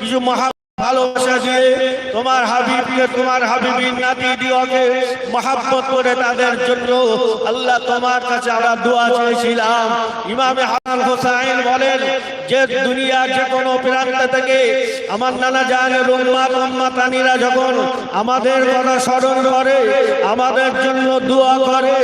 কিছু মহা ভালোবাসা দিয়ে তোমার হাবিবকে, তোমার হাবিবির নাতি দিওকে মহাব্বত করে তাদের জন্য আল্লাহ তোমার কাছে আমরা দোয়া চেয়েছিলাম। ইমামে হাসান হোসাইন বলেন, যে দুনিয়ার যে কোনো প্রান্ত থেকে আমার নানা জানে জানের উম্মাত উম্মাতানিরা যখন আমাদের কথা স্মরণ করে, আমাদের জন্য দোয়া করে,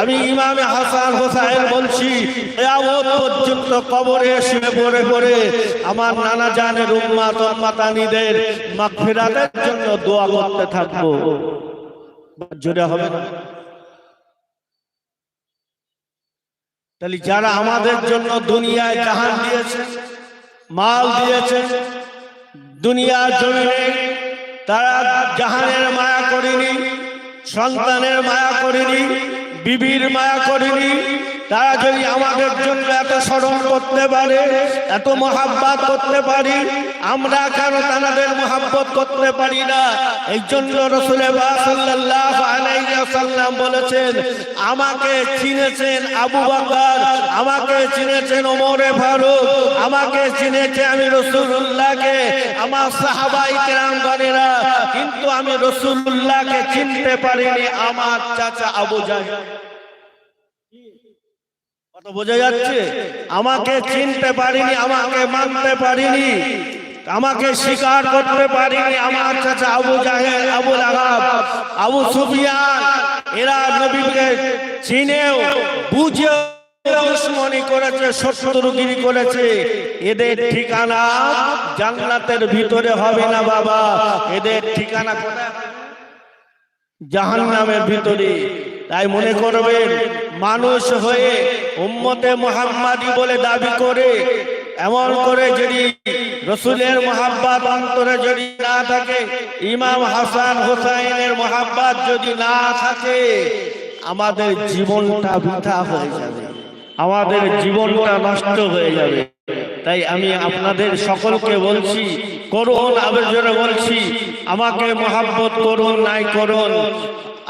আমি ইমামে হাসান হোসাইন বলছি পর্যন্ত কবরে শুয়ে পড়ে পড়ে আমার নানা জানের উম্মাত উম্মাতানিদের মাগফিরাতের জন্য দোয়া করতে থাকব। জোরে হবে না? তাহলে যারা আমাদের জন্য দুনিয়ায় জাহান দিয়েছে, মাল দিয়েছে দুনিয়ার জমিনে, তারা জাহানের মায়া করেনি, সন্তানের মায়া করেনি বিবির মায়া করিনি। তারা যদি আমাদের জন্য এত স্মরণ করতে পারে, এত মহাব্বাত করতে পারি, আমরা কেন তাদের মহাব্বত করতে পারি না? এই জন্য রসুল্লাহ বলেছেন, আমাকে চিনেছেন আবু বাকর, আমাকে চিনেছেন ওমরে ফারুক, আমাকে চিনেছে আমি রসুল্লাহকে আমার সাহাবাই কেরাম গণেরা, কিন্তু আমি রসুল্লাহকে চিনতে পারিনি আমার চাচা আবু জাহ কত বোঝা যাচ্ছে আমাকে চিনতে পারিনি আমাকে মানতে পারিনি আমাকে স্বীকার করতে পারিনি আমার কাছে আবু জাহেদ আবু আবু সুফিয়ান এরা নবীকে চিনেও বুঝেও দুশ্মনী করেছে শত্রুগিরি করেছে। এদের ঠিকানা জান্নাতের ভিতরে হবে না বাবা এদের ঠিকানা জাহান্নামের ভিতরে। তাই মনে করবেন মানুষ হয়ে উম্মতে মোহাম্মাদি বলে দাবি করে, এমন করে যদি রসুলের মোহাব্বাত অন্তরে যদি না থাকে, ইমাম হাসান হোসাইনের মোহাব্বাত যদি না থাকে, আমাদের জীবনটা বৃথা হয়ে যাবে। আমাদের জীবনটা নষ্ট হয়ে যাবে। তাই আমি আপনাদের সকলকে বলছি করুন আবেদনে বলছি, আমাকে মহাব্বত করুন, নাই করুন।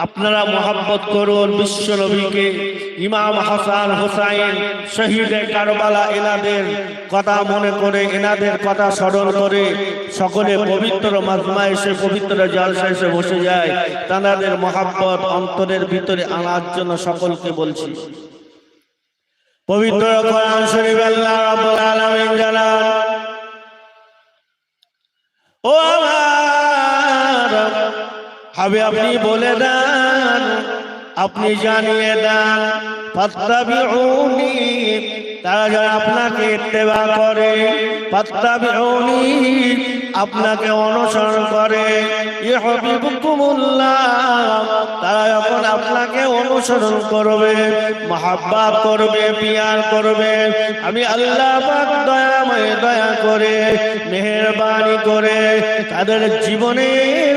আপনারা মহাব্বত করুন বিশ্ব নবীকে, ইমাম হাসান হোসাইন, শহীদে কারবালা এনাদের কথা মনে করে, এনাদের কথা স্মরণ করে সকলে পবিত্র মাজমা এসে, পবিত্র জলসা এসে বসে যায়। তাদের মহাব্বত অন্তরের ভিতরে আনার জন্য সকলকে বলছি। পবিত্র কোরআন শরীফ আল্লাহ রাব্বুল আলামিন জানান, ও আমার হবে আপনি বলে দেন, আপনি জানিয়ে দেন তারা যারা আপনাকে ইত্তেবা করে আপনাকে অনুসরণ করে তারা যখন আপনাকে অনুসরণ করবে, মহাব্বাত করবে, পিয়ার করবে, আমি আল্লাহ দয়াময় দয়া করে, মেহেরবানি করে, তাদের জীবনের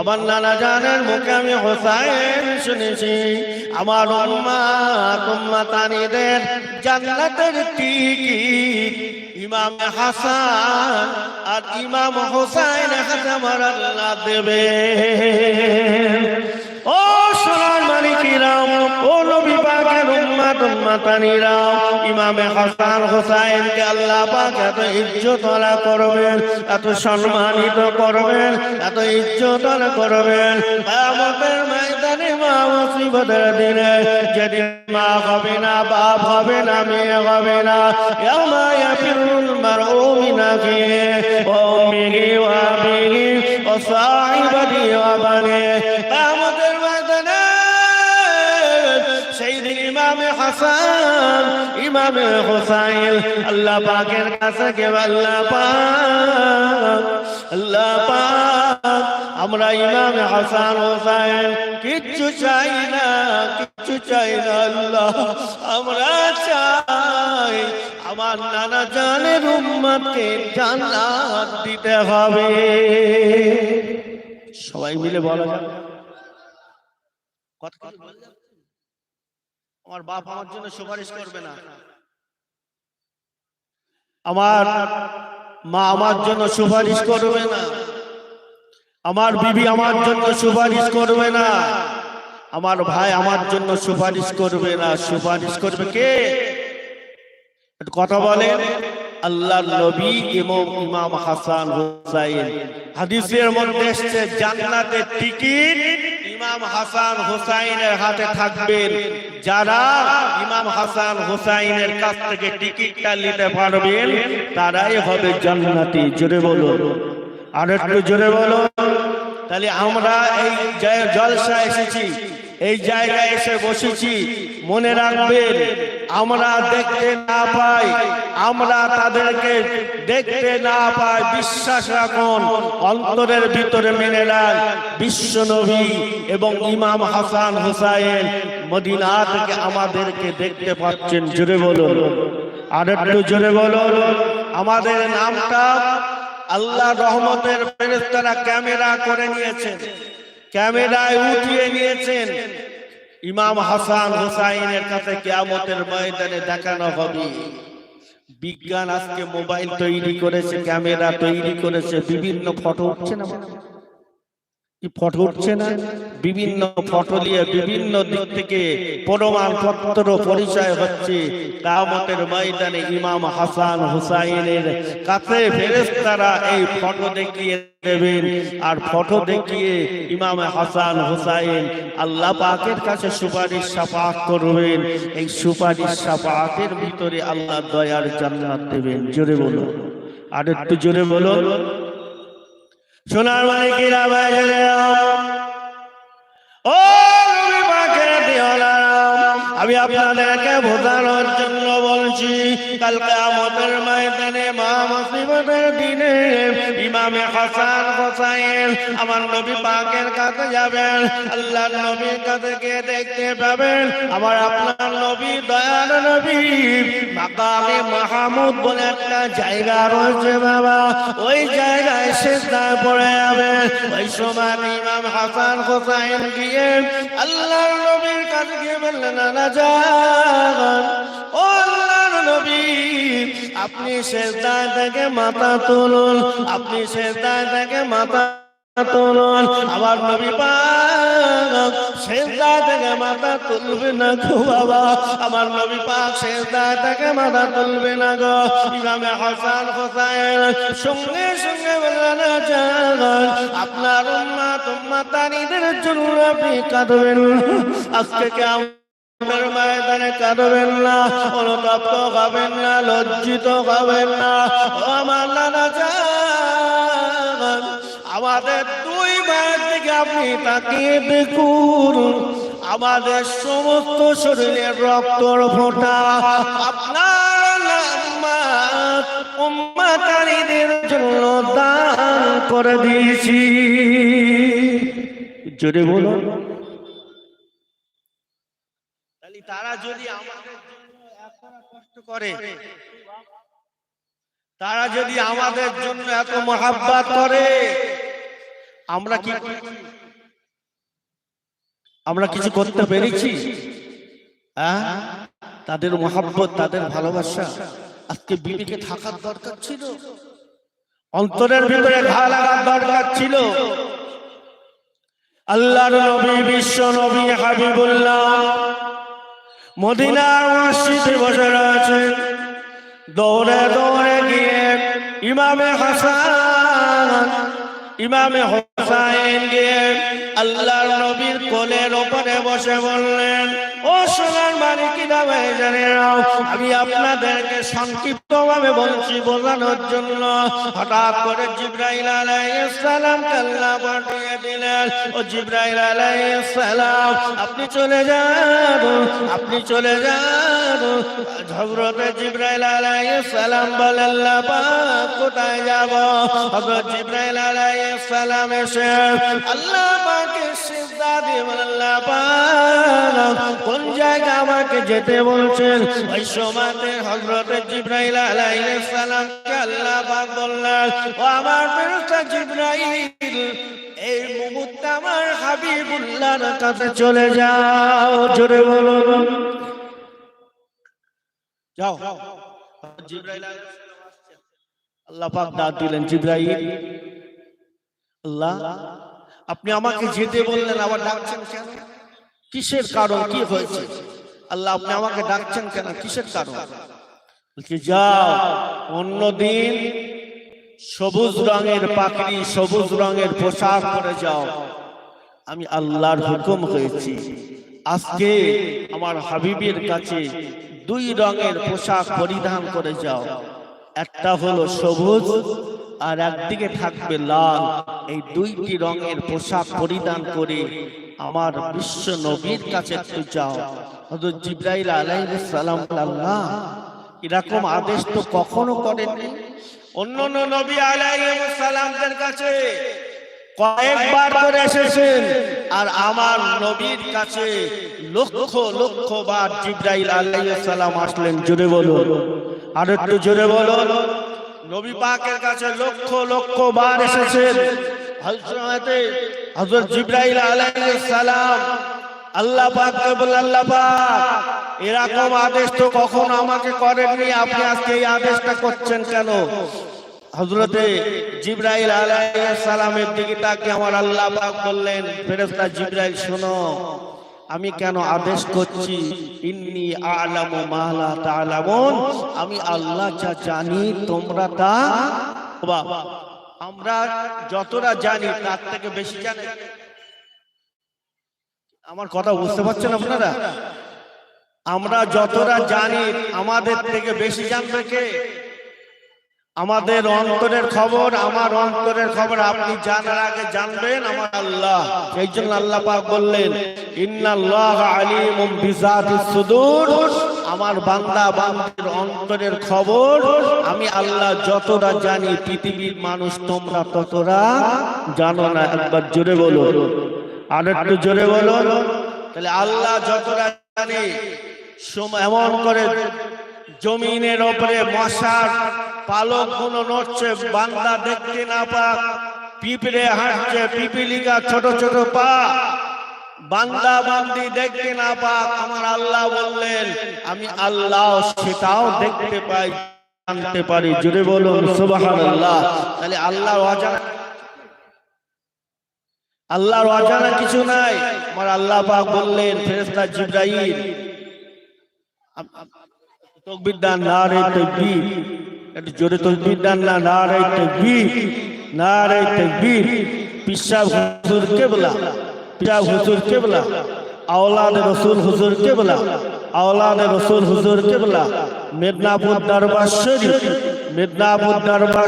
আমার নানা জানের মুখে আমি হোসাইন শুনেছি। আমার উম্মাত উম্মাতানিদের জান্নাতের টিকিট ইমাম হাসান আর ইমাম হোসাইন হাতে আমার আল্লাহ দেবে মালিকিরাম ও নবী পাকের উম্মাত উম্মাতানিরা ইমামে হাসান হোসাইনকে আল্লাহ পাক এত ইজ্জত করবেন, এত সম্মানিত করবেন, এত ইজ্জত করবেন। আমাদের ময়দানে মা মুসিবতের দিনে যেদিন মা হবে না, বাপ হবে না, মেয়ে হবে না ইয়ামা ইয়াফিরুল মারউ মিন আখিহি ওয়া উম্মিহি ওয়া আবিহি ওয়া সাহিবাতিহি ওয়া বানিহি ইমামে হাসান, ইমামে হোসাইন, আল্লাহ পাকের কাছে কে আল্লাহ পাক আল্লাহ পাক। আমরা ইমামে হাসান, হোসাইন, কিচ্ছু চাই না, কিচ্ছু চাই না আল্লাহ। আমরা চাই আমার নানা জানের উম্মতকে জান্নাত দিতে হবে। সবাই মিলে বলা যাবে কথা? আমার বাপ আমার জন্য সুপারিশ করবে না। আমার মা আমার জন্য সুপারিশ করবে না। আমার বিবি আমার জন্য সুপারিশ করবে না। আমার ভাই আমার জন্য সুপারিশ করবে না। সুপারিশ করবে কে? কথা বলেন আল্লাহ নবী এবং ইমাম হাসান হুসাইন। হাদিসের মধ্যে এসছে, জান্নাতের টিকিট ইমাম হাসান হুসাইনের হাতে থাকবেন। যারা ইমাম হাসান হুসাইনের কাছ থেকে টিকিটটা নিতে পারবেন, তারাই হবে জান্নাতি। জোরে বলো আর একটু জোরে বলো তাহলে আমরা এই জলসা এসেছি। এই জায়গায় এসে বসেছি। মনে রাখবেন আমরা দেখতে না পাই, আমরা তাদেরকে দেখতে না পাই। বিশ্বাস রাখুন, অন্তরের ভিতরে মেনে নেন। বিশ্ব নবী এবং ইমাম হাসান হুসাইন মদিনা থেকে আমাদেরকে দেখতে পাচ্ছেন। জোরে বলুন। আর একটু জোরে বলুন। আমাদের নামটা আল্লাহ রহমতের ফেরেশতারা ক্যামেরা করে নিয়েছেন। ক্যামেরায় উঠিয়ে নিয়েছেন। ইমাম হাসান হুসাইনের কাছে কেয়ামতের ময়দানে দেখানো হবে। বিজ্ঞান আজকে মোবাইল তৈরি করেছে ক্যামেরা তৈরি করেছে বিভিন্ন ফটো। উঠছে না? ফটো উঠছে না? বিভিন্ন ফটো নিয়ে বিভিন্ন দিক থেকে প্রমাণ পত্র পরিচয় হচ্ছে। কামতের ময়দানে ইমাম হাসান হুসাইনের কাছে ফেরেশতারা এই ফটো দেখিয়ে দেবেন। আর ফটো দেখিয়ে ইমাম হাসান হুসাইন আল্লাহ পাকের কাছে সুপারিশ সাফাত করবেন। এই সুপারিশ সাফাতের ভিতরে আল্লাহ দয়ার জান্নাত দেবেন। জোরে বলো আর একটু জোরে বলো সোনার মালিকেরা বাইরে ও দিওয়ালারাম, আমি আপনাদেরকে বোঝানোর জন্য বলছি, কাল কিয়ামতের ময়দানে মা মুসিবতের দিনে ইমামে হাসান হোসাইন আমার নবী পাকের কাছে যাবেন, আল্লাহর নবীর কাছে গিয়ে দেখতে পাবেন, আমার আপনার নবী দয়াল নবী, মাকামে মাহমুদ বলে একটা জায়গা রয়েছে বাবা, ওই জায়গায় শেষদায় পড়ে যাবে। ওই সময় ইমাম হাসান হোসাইন গিয়ে আল্লাহর নবীর কাছে গিয়ে বললেন না আপনি শেষদায় থেকে মাথা তুলুন, আপনি শেষদায় থেকে মাথা তুলুন। আমার নবী পাক শেষদা থেকে মাথা তুলবে না গো বাবা। আমার নবী পাক শেষদা থেকে মাথা তুলবে না গো। ইমামে হাসান হোসাইন সঙ্গে সঙ্গে বললেন আপনার উম্মাত উম্মাতানিদের জন্য আপনি কাঁদবেন। আজকে কেমন কাঁদবেন না লজ্জিত হবেন না। আমাদের দুই মায়ের দিকে আপনি তাকিয়ে দেখুন। আমাদের সমস্ত শরীরের রক্তর ফোঁটা। আপনার উম্মাতারিদের জন্য দান করে দিয়েছি। জোরে বলুন। তাহলে তারা যদি আমাদের জন্য কষ্ট করে তারা যদি আমাদের জন্য এত মহাব্বাত করে আমরা কি আমরা কিছু করতে পেরেছি? হ্যাঁ? তাদের মহাব্বত তাদের ভালোবাসা আজকে বিবেকে থাকার দরকার ছিল। অন্তরের ভিতরে ঘা লাগার দরকার ছিল। আল্লাহর নবী বিশ্ব নবী হাবিবুল্লাহ। মদিনার মসজিদে বসে রয়েছেন দৌড়ে দৌড়ে গিয়ে ইমামে হাসান ইমামে হোসাইন নবীর কোলের ওপরে বসে বললেন, ও সোনার মালিকিনা ভাইজানেরাও, আমি আপনাদেরকে সংক্ষিপ্ত ভাবে বলছি বোঝানোর জন্য। হঠাৎ করে জিব্রাইল আলাইহিস সালাম কাল্লা পাঠিয়ে দিলেন, ও জিব্রাইল আলাইহিস সালাম, আপনি চলে যান, আপনি চলে যান। হযরতে জিব্রাইল আলাইহিস সালাম বলেন কোথায় যাব? হযরত জিব্রাইল আলাইহিস সালাম এসে আল্লাহ সিজদা আল্লাহ কোন জায়গা আমাকে যেতে বলছেন? ওই সময়তে হযরতে জিব্রাইল আলাইহিস সালামকে আল্লাহ পাক বললেন, ও আমার ফেরেশতা এই মুহূর্তে আমার হাবিবুল্লাহর কাছে চলে যাও, জোরে বলো। যাও। সালাম। আল্লাহ পাক দিলেন, জিব্রাইল আল্লাহ আপনি আমাকে যেতে বললেন আবার ডাকছেন কেন? কিসের কারণ? কি হয়েছে? আল্লাহ আপনি আমাকে ডাকছেন কেন? কিসের কারণ? বলছি যাও অন্যদিন সবুজ রঙের পাখি সবুজ রঙের পোশাক পরে যাও। আমি আল্লাহর হুকুম হয়েছি। আজকে আমার হাবিবের কাছে দুই রঙের পোশাক পরিধান করে যাও। একটা হলো সবুজ আর একদিকে থাকবে লাল, এই দুইটি রঙের পোশাক পরিধান করে আমার বিশ্ব নবীর কাছে একটু যাও। হযরত জিব্রাইল আলাইহিস সালাম আল্লাহ, এরকম আদেশ তো কখনো করেননি? অন্য অন্য নবী আলাইহিস সালামদের কাছে কয়েকবার করে এসেছেন, আর আমার নবীর কাছে লক্ষ লক্ষ বার জিব্রাইল আলাইহিস সালাম আসলেন। জোরে বলুন আর একটু জোরে বলুন। নবী পাকের কাছে লক্ষ লক্ষ বার এসেছেন হযরতে হযরত জিব্রাইল আলাইহিস সালাম, আল্লাহ পাক বলে আল্লাহ পাক, এরকম আদেশ তো কখনো আমাকে করেননি, আপনি আজকে এই আদেশটা করছেন কেন? হযরতে জিব্রাইল আলাইহিস সালামের দিকে তাকে আমার আল্লাহ পাক বললেন, ফেরেশতা জিব্রাইল, শোনো আমি কেন আদেশ করছি? ইন্নি আলামু মা লা তাআলামুন আমি আল্লাহ যা জানি তোমরা তা বাবা আমরা যতটা জানি তার থেকে বেশি জানি। আমার কথা বুঝতে পারছেন আপনারা? আমরা যতটা জানি আমাদের থেকে বেশি জানবে কে? আমাদের অন্তরের খবর আমার অন্তরের খবর আপনি জানার আগে জানবেন আমার আল্লাহ। সেই জন্য আল্লাহ পাক বললেন ইন্নাল্লাহ আলিমুম বিজাতিস সুদূর। আমার বান্দা বান্দির অন্তরের খবর আমি আল্লাহ যতটা জানি পৃথিবীর মানুষ তোমরা ততটা জানো না। একবার জোরে বলো আর একটু জোরে বলো তাহলে আল্লাহ যতটা জানে এমন করে জমিনের ওপরে মশার পালকগুলো নড়ছে, বান্দা দেখতে না পাক পিঁপড়ে হাঁটছে, পিপিলিকা ছোট ছোট পা। বান্দা বান্দি দেখতে না পাক, আমার আল্লাহ বললেন, আমি আল্লাহ সেটাও দেখতে পাই, জানতে পারি। জুড়ে বলুন, সুবহানাল্লাহ। তাহলে আল্লাহর অজানা আল্লাহর অজানা কিছু নাই। আমার আল্লাহ পাক বললেন, ফেরেশতা জিব্রাইল মেদিনীপুর দরবার শরীফ। দরবার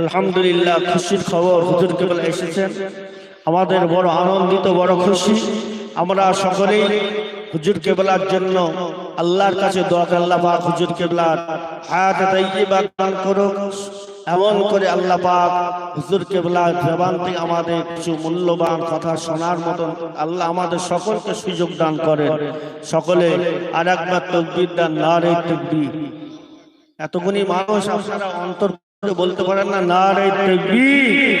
আলহামদুলিল্লাহ খুশির খবর হুজুর কেবল এসেছেন। আমাদের বড় আনন্দিত, বড় খুশি। আমরা সকলেই হুজুর কেবলার জন্য আল্লাহর কাছে আল্লাহ হুজুর কেবলার তাইয়্যিবা দান করুক। এমন করে আল্লাহ পাক হুজুর কেবলার জবান থেকে আমাদের কিছু মূল্যবান কথা শোনার মতন আল্লাহ আমাদের সকলকে সুযোগ দান করেন। সকলে আর একবার তকবির দান না রে তকবির। এতগুনি মানুষ আপনারা অন্তর বলতে পারেন না নারাই তাকবীর।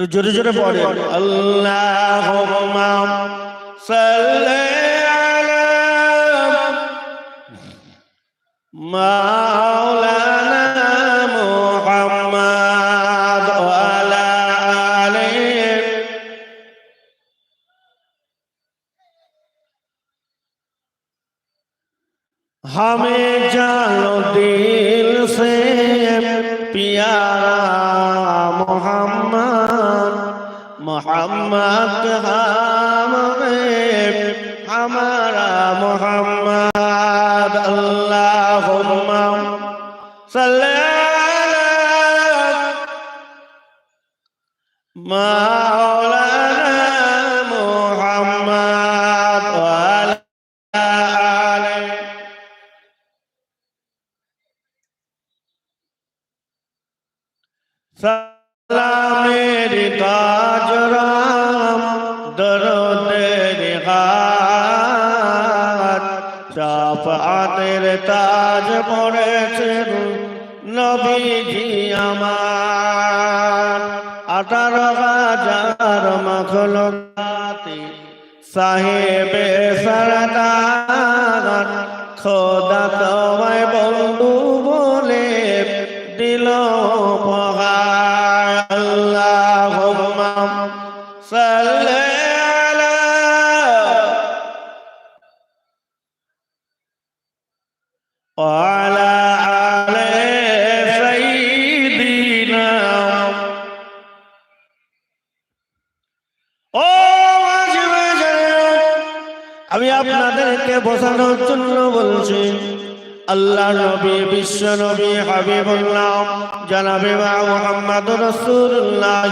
একটু জোরে জোরে পড়ে আল্লাহ মাওলানা মুহাম্মদ হামে জানো দিল সে পিয়ারা মোহাম্মদ। محمد ہم ہمارا محمد اللہم صلی مولانا محمد وعلى آله سلام رضا তাজরাম দরদের গাত চাপাতের তাজ পড়েছেন নবীজি আমার। আঠারো হাজার মখলকাতে সাহেবে সরদার। খোদা তোমায় وعلى آل سيدنا ও মাঝে মাঝে আমি আপনাদেরকে বোঝানোর জন্য বলছি আল্লাহ নবী বিশ্ব নবী হাবিবুল্লাহ জানাবে মা মুহাম্মদ রাসূলুল্লাহ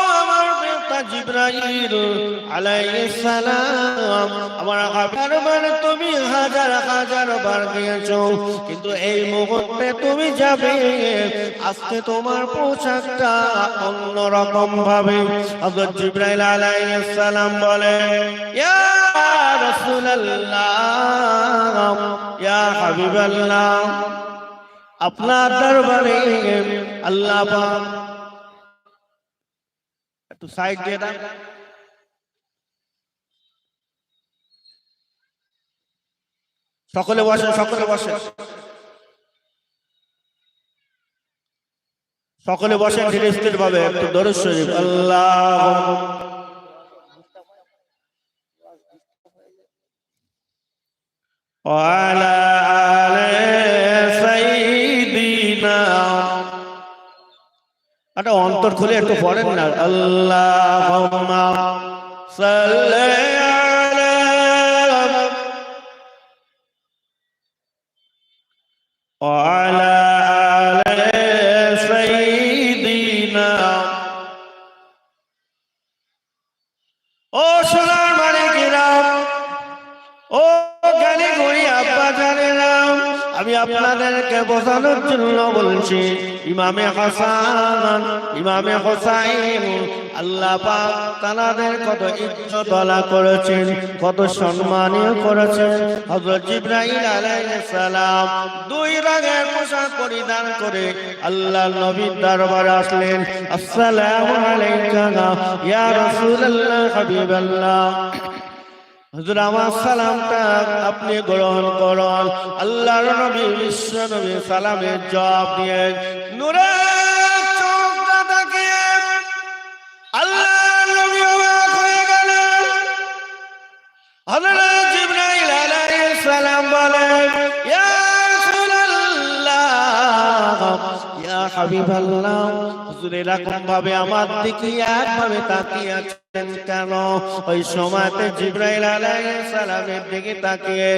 জিবরাইল আলাইহিস সালাম, আমার হাবিবের মানে তুমি হাজার হাজার বার গিয়েছো, কিন্তু এই মুহূর্তে তুমি যাবে, আজকে তোমার পোশাকটা অন্য রকম ভাবে। হযরত জিবরাইল আলাইহিস সালাম বলে, ইয়া রাসূলুল্লাহ, ইয়া হাবিবাল্লাহ, আপনার দরবারে আল্লাহ পাক একটু সাইড দিয়ে দাও সকলে বসে সকলে বসে সকলে বসেন ধীরে স্থির ভাবে একটু দরুদ শরীফ আল্লাহ وعلى آل একটা অন্তর খুলে একটু পড়েন না। আল্লাহ আলা বলছি, ইমামে হাসান, ইমামে হোসাইন, আল্লাহ পাক তানাদের কত ইজ্জত আলা করেছেন, কত সম্মানীয় করেছেন। হযরত জিবরাইল আলাইহিস সালাম দুই রঙের পোশাক পরিধান করে আল্লাহ নবীর দরবারে আসলেন। আসসালামু আলাইকা, ইয়া রাসূলুল্লাহ, হাবিবাল্লাহ। হুজুর আমার সালামটা আপনি গ্রহণ করুন। আল্লাহর নবী বিশ্ব নবী সালামের জবাব দিয়ে নূরের হাবিবাল্লাহ হুজুর এরকম ভাবে আমার দিকে একভাবে তাকিয়ে আছেন কেন? ওই সময়তে জিব্রাইল আলাইহিস দিকে তাকিয়ে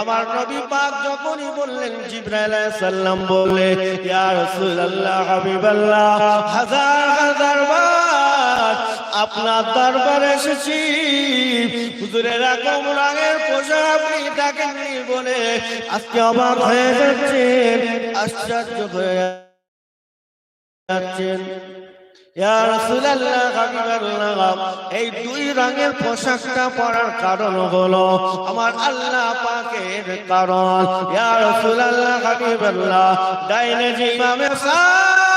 আমার নবী পাক যখনই বললেন, জিব্রাইল আলাইহিস বলে ইয়া রাসূলুল্লাহ, হাবিবাল্লাহ, হাজার হাজার বার আপনার দরবারে এসেছি। হুজুরের এরকম রঙের পোশাক আপনি বলে আজকে অবাক হয়ে যাচ্ছেন, আশ্চর্য হয়ে যাচ্ছেন। এই দুই রঙের পোশাকটা পরার কারণ হলো আমার আল্লাহ পাকের কারণ। ইয়ার রাসূলুল্লাহ, হাবিবাল্লাহ, ডাইনে যে ইমামে সাহেব